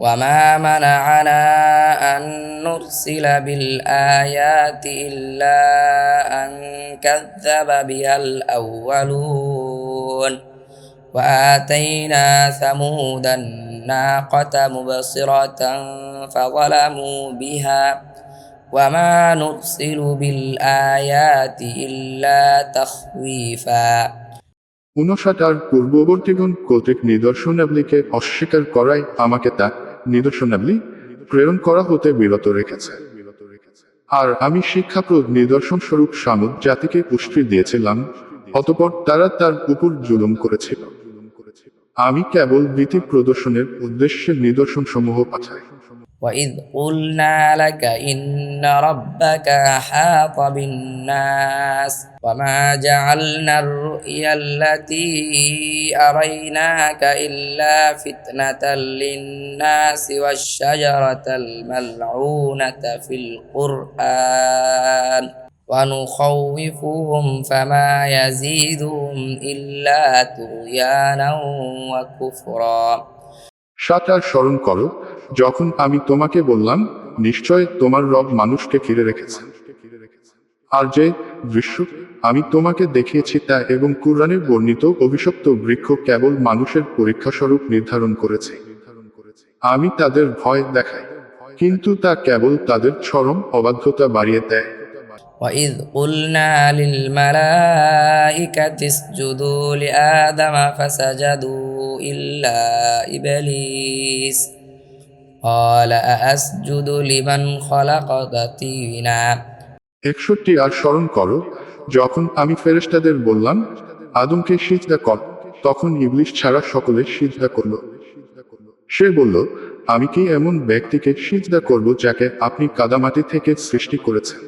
وما منعنا أن نرسل بالآيات إلا أن كذب بها الأولون وآتينا ثمود الناقة مبصرة فظلموا بها وما نرسل بالآيات إلا تخويفا উনষাট আর পূর্ববর্তীগণ কর্তৃক নিদর্শনাবলীকে অস্বীকার করাই আমাকে তা নিদর্শনাবলী প্রেরণ করা হতে বিরত রেখেছে। আর আমি শিক্ষাপ্রদ নিদর্শন স্বরূপ সামুদ জাতিকে পুষ্টি দিয়েছিলাম, অতপর তারা তার উপর জুলুম করেছিল। আমি কেবল ভীতি প্রদর্শনের উদ্দেশ্যে নিদর্শন সমূহ পাঠাই। وإذ قلنا لك إن ربك أحاط بالناس وما جعلنا الرؤيا التي أريناك إلا فتنة للناس والشجرة الملعونة في القرآن ونخوفهم فما يزيدهم إلا طغيانا وكفرا সাত আর স্মরণ করো, যখন আমি তোমাকে বললাম, নিশ্চয় তোমার রব মানুষকে ঘিরে রেখেছে। আর যে দৃশ্য আমি তোমাকে দেখিয়েছি তা এবং কুরআনের বর্ণিত অভিশপ্ত বৃক্ষ কেবল মানুষের পরীক্ষা স্বরূপ নির্ধারণ করেছে। আমি তাদের ভয় দেখাই, কিন্তু তা কেবল তাদের চরম অবাধ্যতা বাড়িয়ে দেয়। وإذ قلنا للملائكة اسجدوا لآدم فسجدوا إلا إبليس قال أأسجد لمن خلقت طينا একষট্টি আর স্মরণ করো যখন আমি ফেরেশতাদের বললাম আদমকে সিজদা কর তখন ইবলিশ ছাড়া সকলে সিজদা করল সে বলল আমি কি এমন ব্যক্তিকে সিজদা করব যাকে আপনি কাদামাটি থেকে সৃষ্টি করেছেন